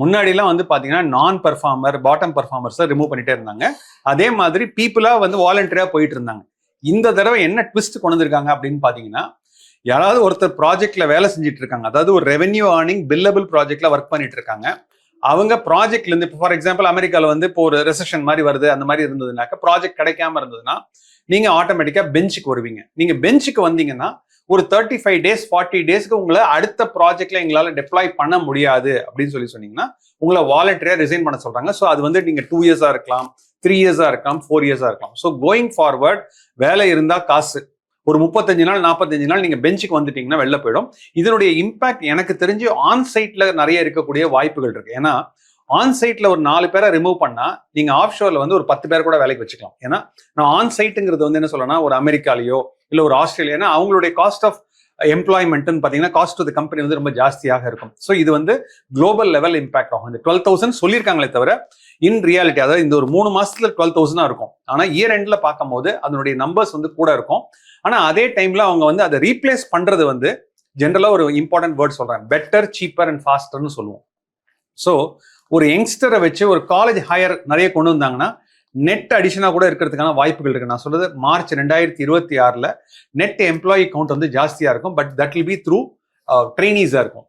முன்னாடிலாம் வந்து பார்த்தீங்கன்னா நான் பர்ஃபார்மர் பாட்டம் பர்ஃபார்மர்ஸை ரிமூவ் பண்ணிட்டே இருந்தாங்க. அதே மாதிரி பீப்புளாக வந்து வாலண்டியராக போயிட்டு இருந்தாங்க. இந்த தடவை என்ன ட்விஸ்ட் கொண்டு வந்திருக்காங்க அப்படின்னு பார்த்தீங்கன்னா யாராவது ஒருத்தர் ப்ராஜெக்ட்ல வேலை செஞ்சுட்டு இருக்காங்க. அதாவது ஒரு ரெவென்யூ ஆர்னிங் பில்லபிள் ப்ராஜெக்ட்ல ஒர்க் பண்ணிட்டு இருக்காங்க. அவங்க ப்ராஜெக்ட்ல இருந்து இப்போ ஃபார் எக்ஸாம்பிள் அமெரிக்காவில் வந்து இப்போ ஒரு ரெசெஷன் மாதிரி வருது அந்த மாதிரி இருந்ததுனாக்க ப்ராஜெக்ட் கிடைக்காம இருந்ததுன்னா நீங்க ஆட்டோமேட்டிக்கா பெஞ்சுக்கு வருவீங்க. நீங்க பெஞ்சுக்கு வந்தீங்கன்னா ஒரு தேர்ட்டி ஃபைவ் டேஸ் ஃபார்ட்டி டேஸ்க்கு உங்களை அடுத்த ப்ராஜெக்ட்ல எங்களால் டெப்ளாய் பண்ண முடியாது அப்படின்னு சொல்லி சொன்னீங்கன்னா உங்களை வாலண்டரியா ரிசைன் பண்ண சொல்றாங்க. ஸோ அது வந்து நீங்க டூ இயர்ஸா இருக்கலாம் த்ரீ இயர்ஸா இருக்கலாம் ஃபோர் இயர்ஸா இருக்கலாம். ஸோ கோயிங் ஃபார்வர்ட் வேலை இருந்தா காசு. ஒரு முப்பத்தஞ்சு நாள் நாற்பத்தஞ்சு நாள் நீங்க பெஞ்சுக்கு வந்துட்டீங்கன்னா வெளில போயிடும். இதனுடைய இம்பாக்ட் எனக்கு தெரிஞ்சு ஆன் சைட்ல நிறைய இருக்கக்கூடிய வாய்ப்புகள் இருக்கு. ஏன்னா ஆன் சைட்ல ஒரு நாலு பேரை ரிமூவ் பண்ணா நீங்க ஆஃப் ஷோர்ல வந்து ஒரு பத்து பேர் கூட வேலைக்கு வச்சுக்கலாம். ஏன்னா நான் ஆன் சைட்டுங்கிறது வந்து என்ன சொல்லணும்னா ஒரு அமெரிக்காலேயோ இல்லை ஒரு ஆஸ்திரேலியானா அவங்களுடைய காஸ்ட் ஆஃப் எம்ப்ளாய்மெண்ட்னு பார்த்தீங்கன்னா காஸ்ட் டு த கம்பெனி வந்து ரொம்ப ஜாஸ்தியாக இருக்கும். ஸோ இது வந்து குளோபல் லெவல் இம்பாக்ட் ஆகும். இந்த டுவெல் தௌசண்ட் சொல்லியிருக்காங்களே தவிர இன் ரியாலிட்டி அதாவது இந்த ஒரு மூணு மாசத்துல டுவெல் தௌசண்டா இருக்கும். ஆனால் இயர் எண்ட்ல பார்க்கும்போது அதனுடைய நம்பர்ஸ் வந்து கூட இருக்கும். ஆனால் அதே டைம்ல அவங்க வந்து அதை ரீப்ளேஸ் பண்றது வந்து ஜென்ரலாக ஒரு இம்பார்ட்டன்ட் வேர்ட் சொல்கிறேன் பெட்டர் சீப்பர் அண்ட் ஃபாஸ்டர்னு சொல்லுவோம். ஸோ ஒரு யங்ஸ்டரை வச்சு ஒரு காலேஜ் ஹையர் நிறைய கொண்டு வந்தாங்கன்னா நெட் அடிஷனாக கூட இருக்கிறதுக்கான வாய்ப்புகள் இருக்குது நான் சொல்கிறது மார்ச் ரெண்டாயிரத்தி இருபத்தி ஆறில் நெட் எம்ப்ளாயி கவுண்ட் வந்து ஜாஸ்தியாக இருக்கும். But that will be through ட்ரைனீஸாக இருக்கும்.